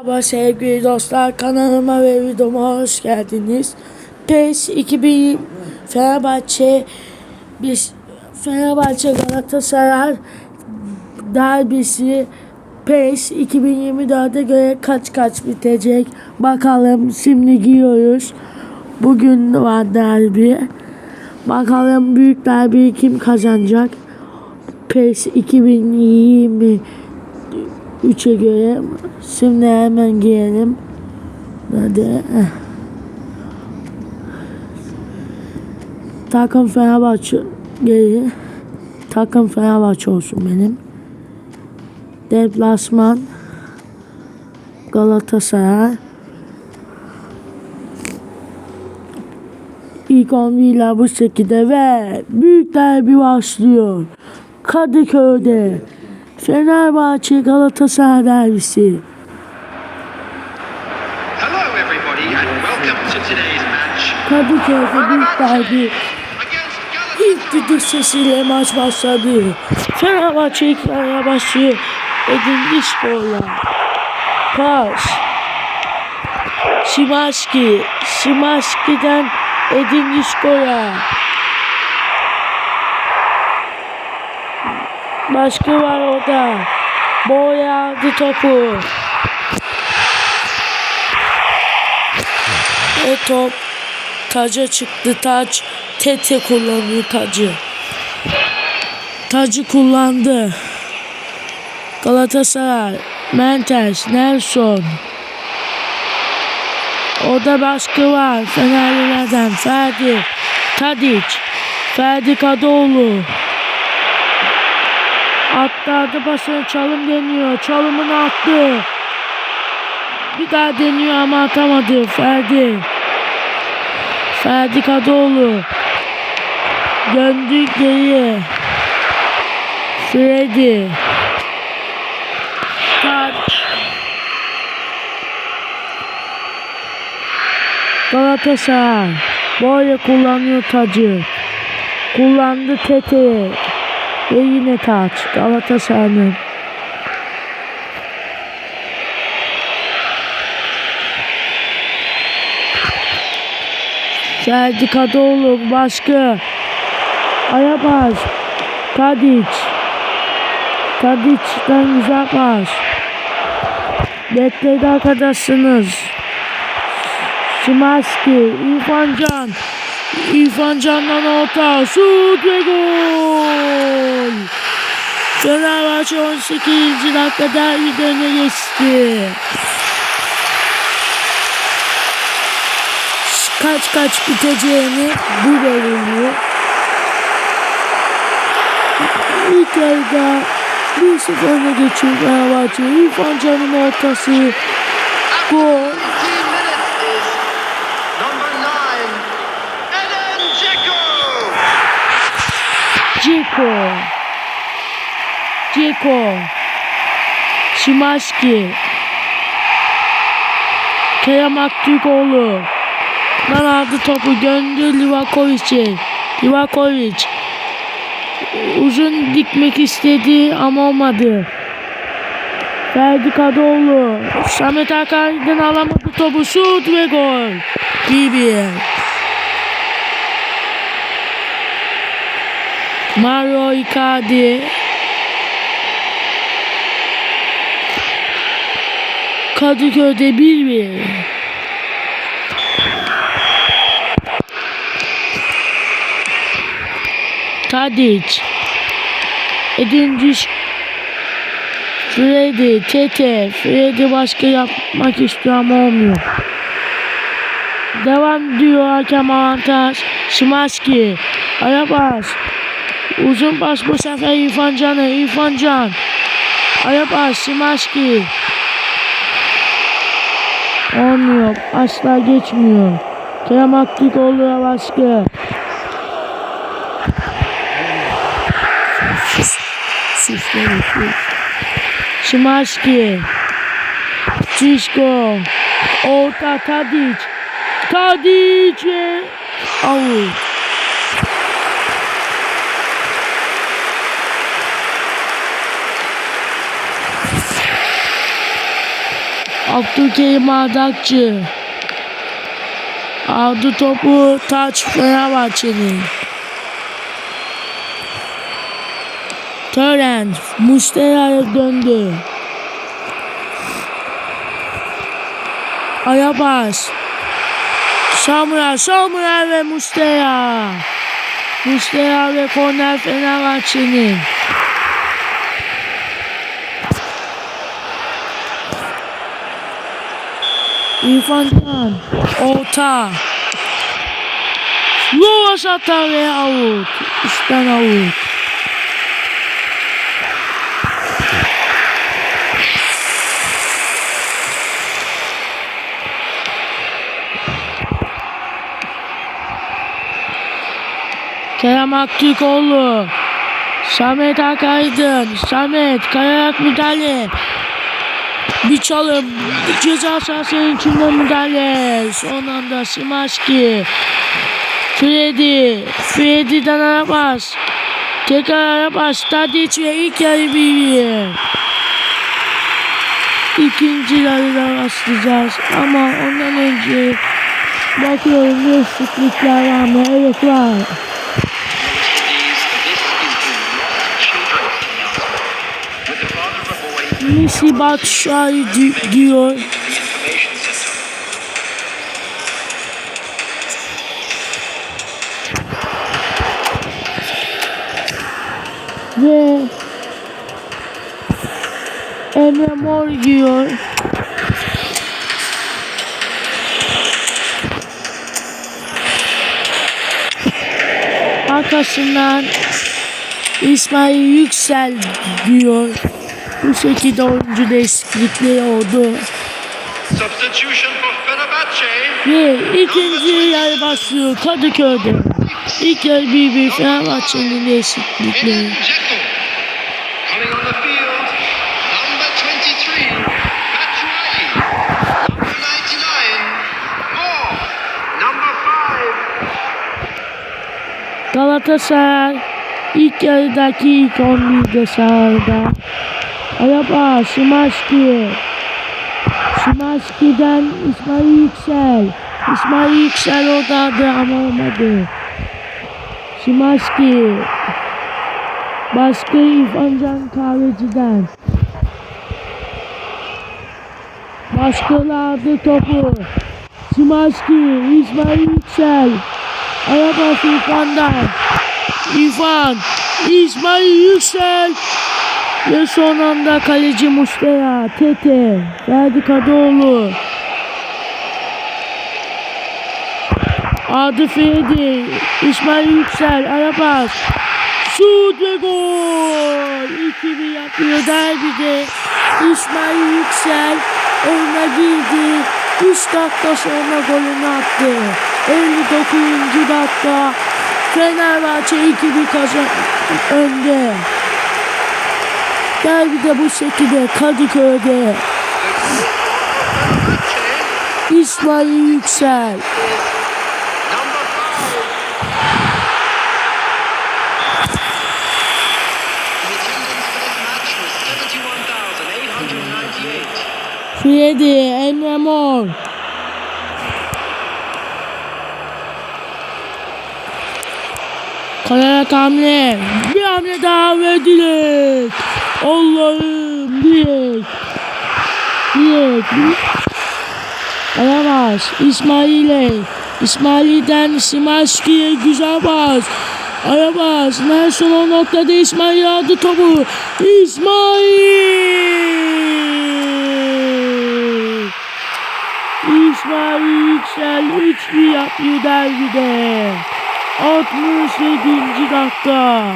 Merhaba sevgili dostlar kanalıma ve videoma hoş geldiniz. PES 2000 Fenerbahçe biz Fenerbahçe Galatasaray derbisi PES 2024'e göre kaç kaç bitecek bakalım şimdi giyiyoruz. Bugün var derbi. Bakalım büyük derbi kim kazanacak? PES 2020 3'e göre şimdi hemen giyelim. Hadi. eh. Takım Fenerbahçe geri. Takım Fenerbahçe olsun benim. Deplasman Galatasaray. İlk 11'ler bu şekilde ve büyük derbi başlıyor. Kadıköy'de Fenerbahçe Galatasaray derbisi. Kadıköy'de büyük derbi. İlk düdük sesiyle maç başladı. Fenerbahçe ilk yarıya başlıyor. Edin İşko'yla. Pas. Şimanski. Şimanski'den Edin İşko'ya. Başka var orada. Boya aldı topu. Ve top taca çıktı. Taç Tete kullanıyor tacı. Tacı kullandı. Galatasaray, Mentes, Nelson. Orada baskı var. Fenerlilerden Ferdi, Tadic, Ferdi Kadıoğlu. Atladı basın çalım deniyor. Çalımını attı. Bir daha deniyor ama atamadı. Ferdi. Ferdi Kadıoğlu. Döndü geriye. Freddy. Taç. Galatasaray. Böyle kullanıyor tacı. Kullandı Tete. Ve yine taç. Galatasaray'ın. Ferdi Kadıoğlu baskı. Ayabaz. Tadic. Tadic'den güzel pas. Bekledi arkadaşsınız. Şimanski. İrfan Can. İrfan Can'dan orta. Şut ve gol. Fenerbahçe 18. dakikada öne geçti. Kaç kaç biteceğini bu belirliyor. İlk yarıda 1-0 öne geçiyor Fenerbahçe. İrfan ortası. Gol. Ceko. Ceko. Şimanski. Kerem Aktürkoğlu. Ben aldı topu göndü Livakovic'e. Livakovic. Uzun dikmek istedi ama olmadı. Ferdi Kadıoğlu. Samet Hakan'dan alamadı topu. Şut ve gol. BBL. Mario Icardi. Kadıköy'de 1-1. Tadic. Edin Diş. Freddy, Tete. Freddy başka yapmak istiyor ama olmuyor. Devam diyor hakem avantaj. Şimanski. Ayabas. Uzun pas bu sefer İrfan Can'a. İrfan Can. Ayabas. Şimanski. Olmuyor. Asla geçmiyor. Kerem Aktürkoğlu'ya baskı. Şimanski. Çişko. Orta Tadic. Tadic ve. Abdülkerim Ardakçı. Aldı topu taç Fenerbahçe'nin. Törent Mustera'ya döndü. Ayabas. Samuel, Samuel ve Mustera. Mustera ve korner Fenerbahçe'nin. İrfan Can. Orta. Yuvas atar ve avut. Üstten avut. Kerem Aktürkoğlu. Samet Akaydın. Samet kayarak müdahale. Bir çalım. Ceza sahasının içinde müdahale. Son anda Simaşki. Freddy. Freddy'den Arabas. Tekrar Arabas. Tadic ve ilk yarı bir. İkinci yarıda rastlayacağız. Ama ondan önce bakıyorum değişiklikler var mı? Evet var. Batshuayi di- diyor. Ve Emre Mor diyor. Arkasından İsmail Yüksel diyor. Bu şekilde oyuncu değişiklikleri oldu. Substitution for Fenerbahce. Ve ikinci yarı başlıyor Kadıköy'de. İlk yarı bir bir Fenerbahçe'nin değişiklikleri. Eden Dzeko. Coming on the field. Number 23. Batshuayi. Number 99. Moore. Number 5. Galatasaray ilk yarıdaki ilk 11'de sahada. Araba Şimanski. Şimanski'den İsmail Yüksel. İsmail Yüksel oradaydı ama olmadı. Şimanski. Baskı İrfan Can Kahveci'den. Baskıladı topu. Şimanski. İsmail Yüksel. Araba İrfan'dan. İrfan. İsmail Yüksel. Ve son anda kaleci Mustera. Tete. Ferdi Kadıoğlu. Adı Ferdi. İsmail Yüksel. Arabas. Şut ve gol. 2-1 yapıyor derbide. İsmail Yüksel oyuna girdi. 3 dakika sonra golünü attı. 59. dakika. Fenerbahçe 2-1 kazan önde. Derbide bu şekilde Kadıköy'de. İsmail Yüksel. Number 5. The attendance for this match was 71,898. Freddy, Emre Mor. Kayarak hamle. Bir hamle daha ve. Allah'ım direk. Direk. Alamaz. İsmail'e. İsmail'den Simaşki'ye güzel bas. Alamaz. Nelson o noktada İsmail aldı topu. İsmail. İsmail Yüksel 3-1 yapıyor derbide. 68. dakika.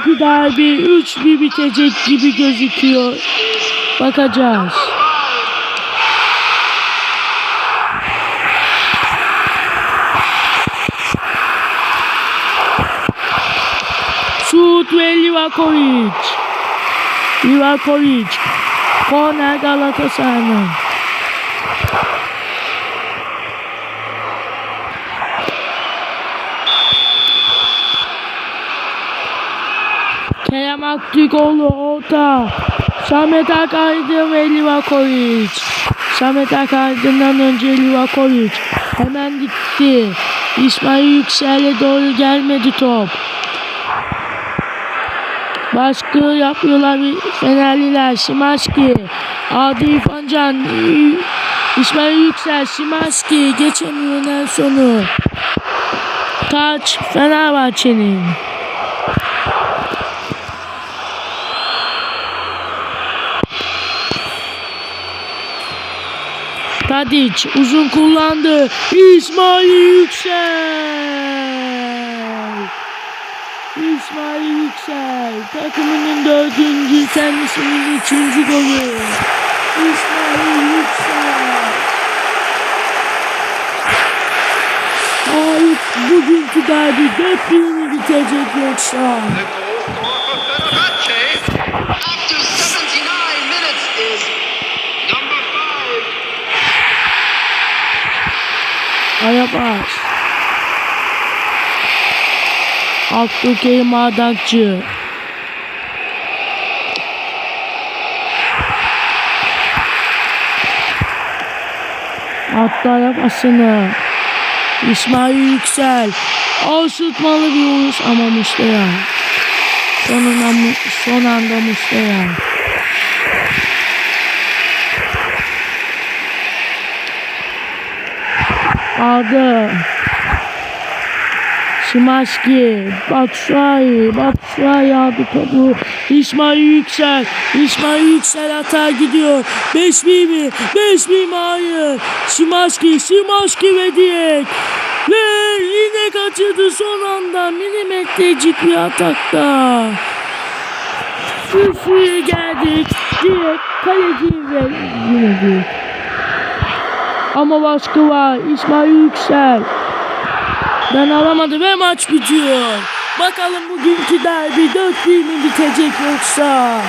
Bugünkü derbi 3-1 bitecek gibi gözüküyor. Bakacağız. Şut ve Livakovic. Livakovic. Korner Galatasaray'ın. Kerem Aktürkoğlu orta. Samet Akaydın ve Livakovic. Samet Akaydın'dan önce Livakovic. Hemen gitti. İsmail Yüksel'e doğru gelmedi top. Baskı yapıyorlar Fenerliler. Şimanski. Adi İrfancan. İ- İsmail Yüksel. Şimanski. Geçemiyor Nelson'u. Taç Fenerbahçe'nin. Tadic uzun kullandı. İsmail Yüksel. İsmail Yüksel takımının dördüncü kendisinin üçüncü golü. İsmail Yüksel. Hayır bugünkü derbi dört bir mi bitecek yoksa? Ayabas. Abdülkerim Ardakçı. Attı Ayabas'ını. İsmail Yüksel. Asıtmalı bir vuruş ama Muslera. Sonunda, son anda Muslera. Aldı. Şimanski, Batshuayi, Batshuayi aldı topu. İsmail Yüksel, İsmail Yüksel hata gidiyor. 5 mi mi? 5 mi mi? Hayır. Şimanski, Şimanski ve Diyek. Ve yine kaçırdı son anda milimetrecik bir atakta. Üçlüye geldik. Diyek kaleci ve yine Diyek. Ama baskı var. İsmail Yüksel. Ben alamadı ve maç bitiyor. Bakalım bugünkü derbi 4 mi bitecek yoksa?